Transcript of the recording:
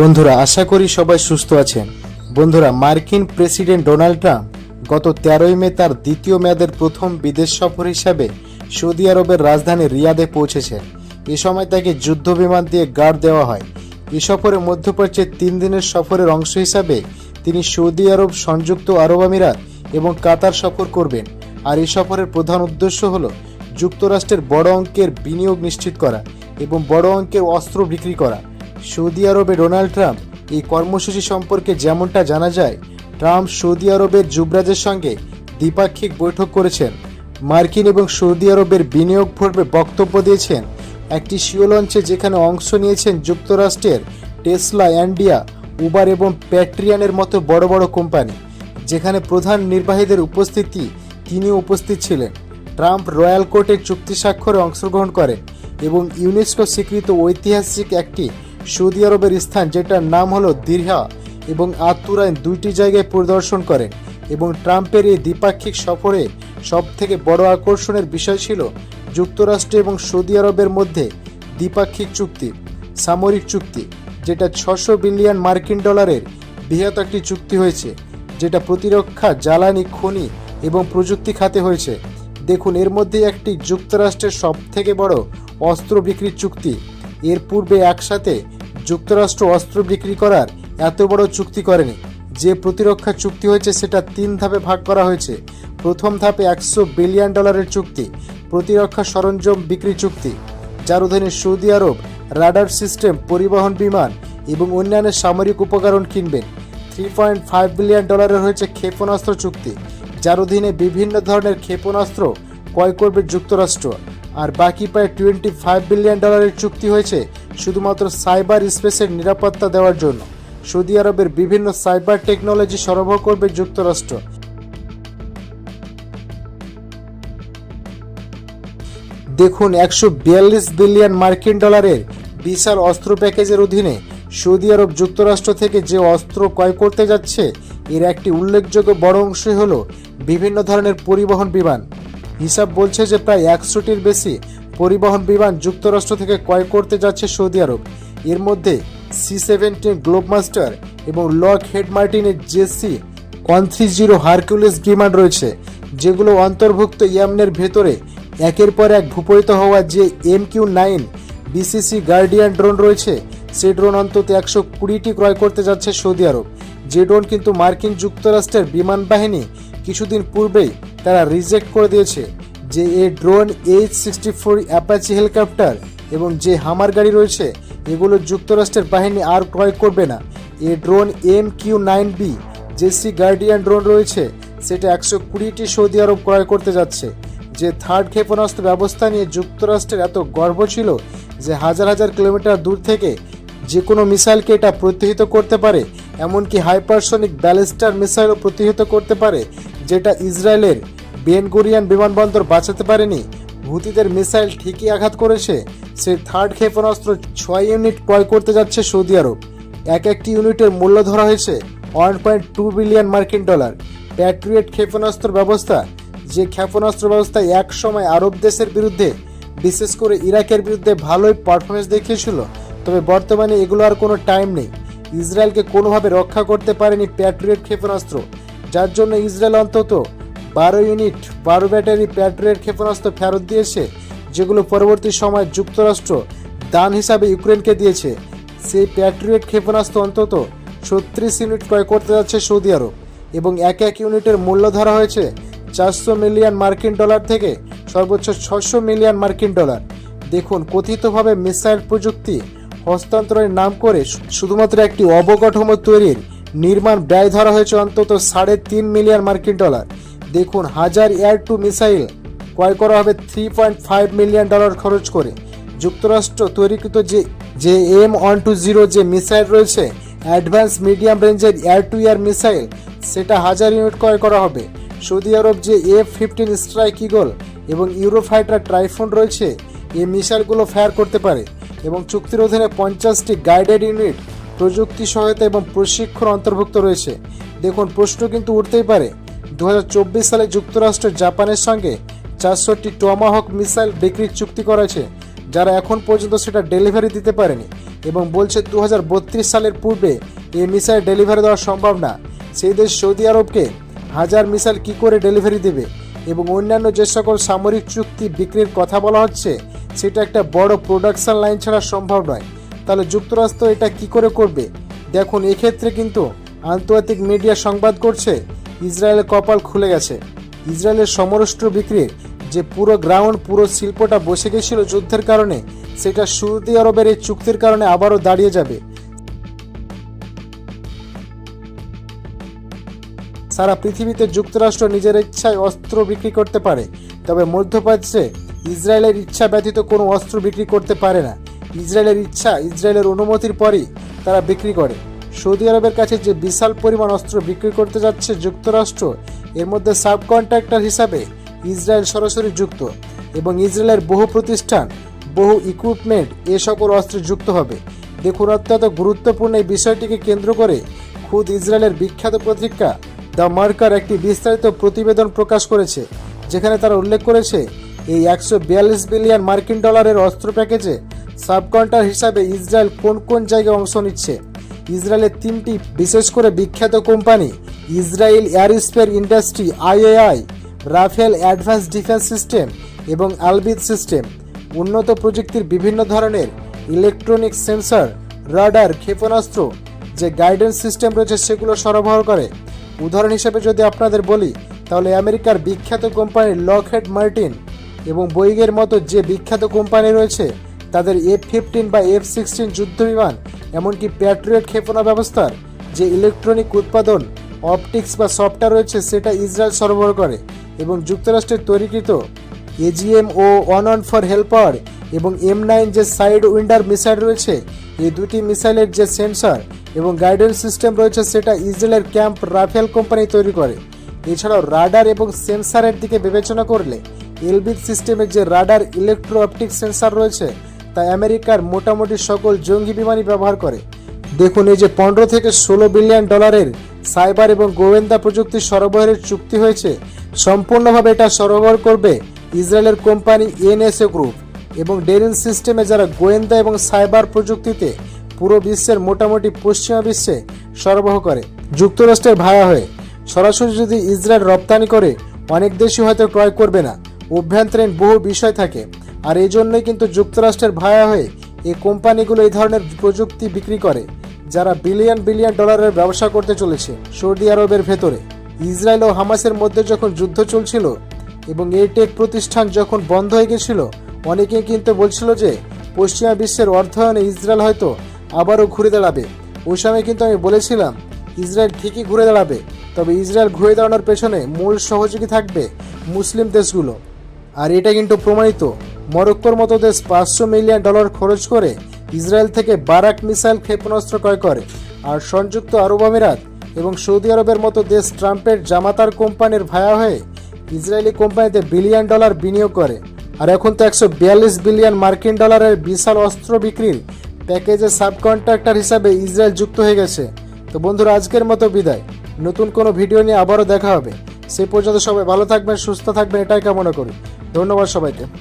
বন্ধুরা, আশা করি সবাই সুস্থ আছেন। বন্ধুরা, মার্কিন প্রেসিডেন্ট ডোনাল্ড ট্রাম্প গত তেরোই মে তার দ্বিতীয় মেয়াদের প্রথম বিদেশ সফর হিসাবে সৌদি আরবের রাজধানী রিয়াদে পৌঁছেছেন। এ সময় তাকে যুদ্ধ বিমান দিয়ে গার্ড দেওয়া হয়। এ সফরে মধ্যপ্রাচ্যের তিন দিনের সফরের অংশ হিসাবে তিনি সৌদি আরব, সংযুক্ত আরব আমিরাত এবং কাতার সফর করবেন। আর এই সফরের প্রধান উদ্দেশ্য হল যুক্তরাষ্ট্রের বড় অঙ্কের বিনিয়োগ নিশ্চিত করা এবং বড় অঙ্কের অস্ত্র বিক্রি করা। সৌদি আরবে ডোনাল্ড ট্রাম্প, এই কর্মসূচি সম্পর্কে যেমনটা জানা যায়, ট্রাম্প সৌদি আরবের যুবরাজের সঙ্গে দ্বিপাক্ষিক বৈঠক করেছেন। মার্কিন এবং সৌদি আরবের বিনিয়োগ পর্বে বক্তব্য দিয়েছেন একটি শিও লঞ্চে যেখানে অংশ নিয়েছেন যুক্তরাষ্ট্রের টেসলা, অ্যান্ডিয়া, উবার এবং প্যাট্রিয়ানের মতো বড় বড় কোম্পানি, যেখানে প্রধান নির্বাহীদের উপস্থিতি তিনি উপস্থিত ছিলেন। ট্রাম্প রয়্যাল কোর্টের চুক্তি স্বাক্ষরে অংশগ্রহণ করেন এবং ইউনেস্কো স্বীকৃত ঐতিহাসিক একটি সৌদি আরবের স্থান, যেটার নাম হলো দীর্ঘা এবং আতুরাইন দুইটি জায়গায় পরিদর্শন করেন এবং ট্রাম্পের এই দ্বিপাক্ষিক সফরে সবথেকে বড় আকর্ষণের বিষয় ছিল যুক্তরাষ্ট্র এবং সৌদি আরবের মধ্যে দ্বিপাক্ষিক চুক্তি, সামরিক চুক্তি, যেটা ছশো বিলিয়ন মার্কিন ডলারের বৃহৎ একটি চুক্তি হয়েছে, যেটা প্রতিরক্ষা, জ্বালানি, খনি এবং প্রযুক্তি খাতে হয়েছে। দেখুন, এর মধ্যে একটি যুক্তরাষ্ট্রের সব থেকে বড় অস্ত্র বিক্রির চুক্তি। এর পূর্বে একসাথে যুক্তরাষ্ট্র অস্ত্র বিক্রি করার এত বড় চুক্তি করেনি। যে প্রতিরক্ষা চুক্তি হয়েছে সেটা তিন ধাপে ভাগ করা হয়েছে। প্রথম ধাপে একশো বিলিয়ন ডলারের চুক্তি, প্রতিরক্ষা সরঞ্জাম বিক্রি চুক্তি, যার অধীনে সৌদি আরব রাডার সিস্টেম, পরিবহন বিমান এবং অন্যান্য সামরিক উপকরণ কিনবেন। থ্রি পয়েন্ট ফাইভ বিলিয়ন ডলারের হয়েছে ক্ষেপণাস্ত্র চুক্তি, যার অধীনে বিভিন্ন ধরনের ক্ষেপণাস্ত্র ক্রয় করবে যুক্তরাষ্ট্র। আর বাকি প্রায় টোয়েন্টি ফাইভ বিলিয়ন ডলারের চুক্তি হয়েছে শুধুমাত্র সাইবার স্পেসের নিরাপত্তা দেওয়ার জন্য সৌদি আরবের বিভিন্ন সাইবার টেকনোলজি সরবরাহ করবে যুক্তরাষ্ট্র। দেখুন, একশো বিয়াল্লিশ বিলিয়ন মার্কিন ডলারের বিশাল অস্ত্র প্যাকেজের অধীনে সৌদি আরব যুক্তরাষ্ট্র থেকে যে অস্ত্র ক্রয় করতে যাচ্ছে, এর একটি উল্লেখযোগ্য বড় অংশই হল বিভিন্ন ধরনের পরিবহন বিমান। হিসাব বলছে যে প্রায় একশোটির বেশি পরিবহন বিমান যুক্তরাষ্ট্র থেকে ক্রয় করতে যাচ্ছে সৌদি আরব। এর মধ্যে সি সেভেন্টিন গ্লোবমাস্টার এবং লক হেড মার্টিনের J C one three zero Hercules বিমান রয়েছে, যেগুলো অন্তর্ভুক্ত ইয়ামনের ভেতরে একের পর এক ভূপরিত হওয়া যে M Q nine BCC guardian drone রয়েছে, সে ড্রোন অন্তত একশো কুড়িটি ক্রয় করতে যাচ্ছে সৌদি আরব। যে ড্রোন কিন্তু মার্কিন যুক্তরাষ্ট্রের বিমান বাহিনী কিছুদিন পূর্বেই তারা রিজেক্ট করে দিয়েছে। যে এ drone H sixty four Apache helicopter এবং যে হামার গাড়ি রয়েছে, এগুলো যুক্তরাষ্ট্রের বাহিনী আর ক্রয় করবে না। এ drone M Q nine B JC guardian drone রয়েছে, সেটা একশো কুড়িটি সৌদি আরব ক্রয় করতে যাচ্ছে। যে থার্ড ক্ষেপণাস্ত্র ব্যবস্থা নিয়ে যুক্তরাষ্ট্রের এত গর্ব ছিল যে হাজার হাজার কিলোমিটার দূর থেকে যে কোনো মিসাইলকে এটা প্রতিহত করতে পারে, এমনকি হাইপারসনিক ব্যালিস্টার মিসাইলও প্রতিহত করতে পারে, যেটা ইসরায়েলের বেনগোরিয়ান বিমানবন্দর বাঁচাতে পারেনি। হুতিদের মিসাইল ঠিকই আঘাত করেছে। সেই থার্ড ক্ষেপণাস্ত্র ছয় ইউনিট ক্রয় করতে যাচ্ছে সৌদি আরব। এক একটি ইউনিটের মূল্য ধরা হয়েছে ওয়ান পয়েন্ট টু বিলিয়ন মার্কিন ডলার। প্যাট্রিয়েট ক্ষেপণাস্ত্র ব্যবস্থা, যে ক্ষেপণাস্ত্র ব্যবস্থা এক সময় আরব দেশের বিরুদ্ধে, বিশেষ করে ইরাকের বিরুদ্ধে ভালোই পারফরমেন্স দেখিয়েছিল, তবে বর্তমানে এগুলো আর কোনো টাইম নেই। ইসরায়েলকে কোনোভাবে রক্ষা করতে পারেনি প্যাট্রিয়েট ক্ষেপণাস্ত্র, যার জন্য ইসরায়েল অন্তত বারো ইউনিট বারো ব্যাটারি প্যাট্রিয়েট ক্ষেপণাস্ত্র ফেরত দিয়েছে, যেগুলো পরবর্তী সময় যুক্তরাষ্ট্র দান হিসাবে ইউক্রেনকে দিয়েছে। সেই প্যাট্রিয়েট ক্ষেপণাস্ত্র অন্তত ছত্রিশ ইউনিট ক্রয় করতে যাচ্ছে সৌদি আরব এবং এক এক ইউনিটের মূল্য ধরা হয়েছে চারশো মিলিয়ন মার্কিন ডলার থেকে সর্বোচ্চ ছশো মিলিয়ন মার্কিন ডলার। দেখুন, কথিতভাবে মিসাইল প্রযুক্তি হস্তান্তরের নাম করে শুধুমাত্র একটি অবকাঠামো তৈরির নির্মাণ ব্যয় ধরা হয়েছে অন্তত সাড়ে তিন মিলিয়ন মার্কিন ডলার। দেখুন, হাজার এয়ার টু মিসাইল ক্রয় করা হবে three point five million dollar খরচ করে। যুক্তরাষ্ট্র তৈরিকৃত যে যে এম ওয়ান টু জিরো যে মিসাইল রয়েছে, অ্যাডভান্স মিডিয়াম রেঞ্জের এয়ার টু এয়ার মিসাইল, সেটা হাজার ইউনিট ক্রয় করা হবে। সৌদি আরব যে এফ ফিফটিন স্ট্রাইক ইগল এবং ইউরোফাইটার ট্রাইফোন রয়েছে, এই মিসাইলগুলো ফায়ার করতে পারে এবং চুক্তির অধীনে পঞ্চাশটি গাইডেড ইউনিট, প্রযুক্তি সহায়তা এবং প্রশিক্ষণ অন্তর্ভুক্ত রয়েছে। দেখুন, প্রশ্ন কিন্তু উঠতেই পারে দু হাজার চব্বিশ সালে যুক্তরাষ্ট্র জাপানের সঙ্গে চারশোটি টমাহক মিসাইল বিক্রির চুক্তি করেছে, যারা এখন পর্যন্ত সেটা ডেলিভারি দিতে পারেনি এবং বলছে দু হাজার বত্রিশ সালের পূর্বে এই মিসাইল ডেলিভারি দেওয়া সম্ভব না। সেই দেশ সৌদি আরবকে হাজার মিসাইল কি করে ডেলিভারি দেবে এবং অন্যান্য যে সকল সামরিক চুক্তি বিক্রির কথা বলা হচ্ছে, সেটা একটা বড় প্রোডাকশন লাইন ছাড়া সম্ভব নয়। তাহলে যুক্তরাষ্ট্র এটা কি করে করবে? দেখুন, এক্ষেত্রে কিন্তু আন্তর্জাতিক মিডিয়া সংবাদ করছে ইসরায়েলের কপাল খুলে গেছে। ইসরায়েলের সমরাষ্ট্র বিক্রির যে পুরো গ্রাউন্ড পুরো শিল্পটা বসে গেছিল যুদ্ধের কারণে, সেটা সৌদি আরবের এই চুক্তির কারণে আবারও দাঁড়িয়ে যাবে। সারা পৃথিবীতে যুক্তরাষ্ট্র নিজের ইচ্ছায় অস্ত্র বিক্রি করতে পারে, তবে মধ্যপ্রাচ্যে ইসরায়েলের ইচ্ছা ব্যতীত কোনো অস্ত্র বিক্রি করতে পারে না। ইসরায়েলের ইচ্ছা, ইসরায়েলের অনুমতির পরই তারা বিক্রি করে। সৌদি আরবের কাছে যে বিশাল পরিমাণ অস্ত্র বিক্রি করতে যাচ্ছে যুক্তরাষ্ট্র, এর মধ্যে সাব কন্ট্রাক্টর হিসাবে ইসরায়েল সরাসরি যুক্ত এবং ইসরায়েলের বহু প্রতিষ্ঠান, বহু ইকুইপমেন্ট এ সকল অস্ত্রে যুক্ত হবে। দেখুন, অত্যন্ত গুরুত্বপূর্ণ এই বিষয়টিকে কেন্দ্র করে খুদ ইসরায়েলের বিখ্যাত পত্রিকা দ্য মার্কার একটি বিস্তারিত প্রতিবেদন প্রকাশ করেছে, যেখানে তারা উল্লেখ করেছে, এই একশো বিয়াল্লিশ বিলিয়ন মার্কিন ডলারের অস্ত্র প্যাকেজে সাবকন্টার হিসাবে ইসরায়েল কোন কোন জায়গায় অংশ নিচ্ছে। ইসরায়েলের তিনটি বিশেষ করে বিখ্যাত company, Israel airspace industry, IAI, Rafael advance defence system এবং আলবিদ সিস্টেম। উন্নত প্রযুক্তির বিভিন্ন ধরনের ইলেকট্রনিক সেন্সর, রাডার, ক্ষেপণাস্ত্র যে গাইডেন্স সিস্টেম রয়েছে সেগুলো সরবরাহ করে। উদাহরণ হিসেবে যদি আপনাদের বলি, তাহলে আমেরিকার বিখ্যাত কোম্পানি লকহেড মার্টিন এবং বইগের মতো যে বিখ্যাত কোম্পানি রয়েছে, তাদের এফ ফিফটিন বা এফ সিক্সটিন যুদ্ধ বিমান এমনকি প্যাট্রিয়ট ক্ষেপণা ব্যবস্থার যে ইলেকট্রনিক উৎপাদন, অপটিক্স বা সফটওয়্যার রয়েছে সেটা ইসরায়েল সরবরাহ করে এবং যুক্তরাষ্ট্রের তৈরিকৃত AGM O one on four helper এবং এম নাইন যে সাইড উইন্ডার মিসাইল রয়েছে, এই দুটি মিসাইলের যে সেন্সর এবং গাইডেন্স সিস্টেম রয়েছে সেটা ইসরায়েলের ক্যাম্প রাফেল কোম্পানি তৈরি করে। এছাড়াও রাডার এবং সেন্সারের দিকে বিবেচনা করলে এলবিড সিস্টেমের যে রাডার ইলেকট্রো অপটিক সেন্সার রয়েছে তা আমেরিকার মোটামুটি সকল জঙ্গি বিমানই ব্যবহার করে। দেখুন এই যে পনেরো থেকে ষোলো বিলিয়ন ডলারের সাইবার এবং গোয়েন্দা প্রযুক্তি সরবরাহের চুক্তি হয়েছে। সম্পূর্ণভাবে এটা সরবরাহ করবে ইসরায়েলের কোম্পানি এনএসএ গ্রুপ এবং ডেরিন সিস্টেমে যারা গোয়েন্দা এবং সাইবার প্রযুক্তিতে পুরো বিশ্বের মোটামুটি পশ্চিমা বিশ্বে সরবরাহ করে। যুক্তরাষ্ট্রের ভায়া হয়ে। সরাসরি যদি ইসরায়েল রপ্তানি করে, অনেক দেশই হয়তো ক্রয় করবে না। অভ্যন্তরীণ বহু বিষয় থাকে। আর এই জন্যই কিন্তু যুক্তরাষ্ট্রের ভায়া হয়ে এই কোম্পানিগুলো এই ধরনের প্রযুক্তি বিক্রি করে, যারা বিলিয়ন বিলিয়ন ডলারের ব্যবসা করতে চলেছে সৌদি আরবের ভেতরে। ইসরায়েল ও হামাসের মধ্যে যখন যুদ্ধ চলছিল এবং এই টেক প্রতিষ্ঠান যখন বন্ধ হয়ে গেছিল অনেকেই কিন্তু বলছিল যে, পশ্চিমা বিশ্বের অর্থায়নে ইসরায়েল হয়তো আবারও ঘুরে দাঁড়াবে। ওই সময় কিন্তু আমি বলেছিলাম, ইসরায়েল ঠিকই ঘুরে দাঁড়াবে, তবে ইসরায়েল ঘুরে দাঁড়ানোর পেছনে মূল সহযোগী থাকবে মুসলিম দেশগুলো। আর এটা কিন্তু প্রমাণিত মরক্কোর মতো দেশ পাঁচশো মিলিয়ন ডলার খরচ করে ইসরায়েল থেকে বারাক মিসাইল ক্ষেপণাস্ত্র ক্রয় করে। আর সংযুক্ত আরব আমিরাত এবং সৌদি আরবের মতো দেশ ট্রাম্পের জামাতার কোম্পানির ভায়া হয়ে ইসরায়েলি কোম্পানিতে বিলিয়ন ডলার বিনিয়োগ করে। আর এখন তো একশো বিয়াল্লিশ বিলিয়ন মার্কিন ডলারের বিশাল অস্ত্র বিক্রির প্যাকেজে সাবকন্ট্রাক্টর হিসাবে ইসরায়েল যুক্ত হয়ে গেছে। তো বন্ধুরা, আজকের মতো বিদায়। নতুন কোনো ভিডিও নিয়ে আবারও দেখা হবে। সে পর্যন্ত সবাই ভালো থাকবেন, সুস্থ থাকবেন, এটাই কামনা করি। ধন্যবাদ সবাইকে।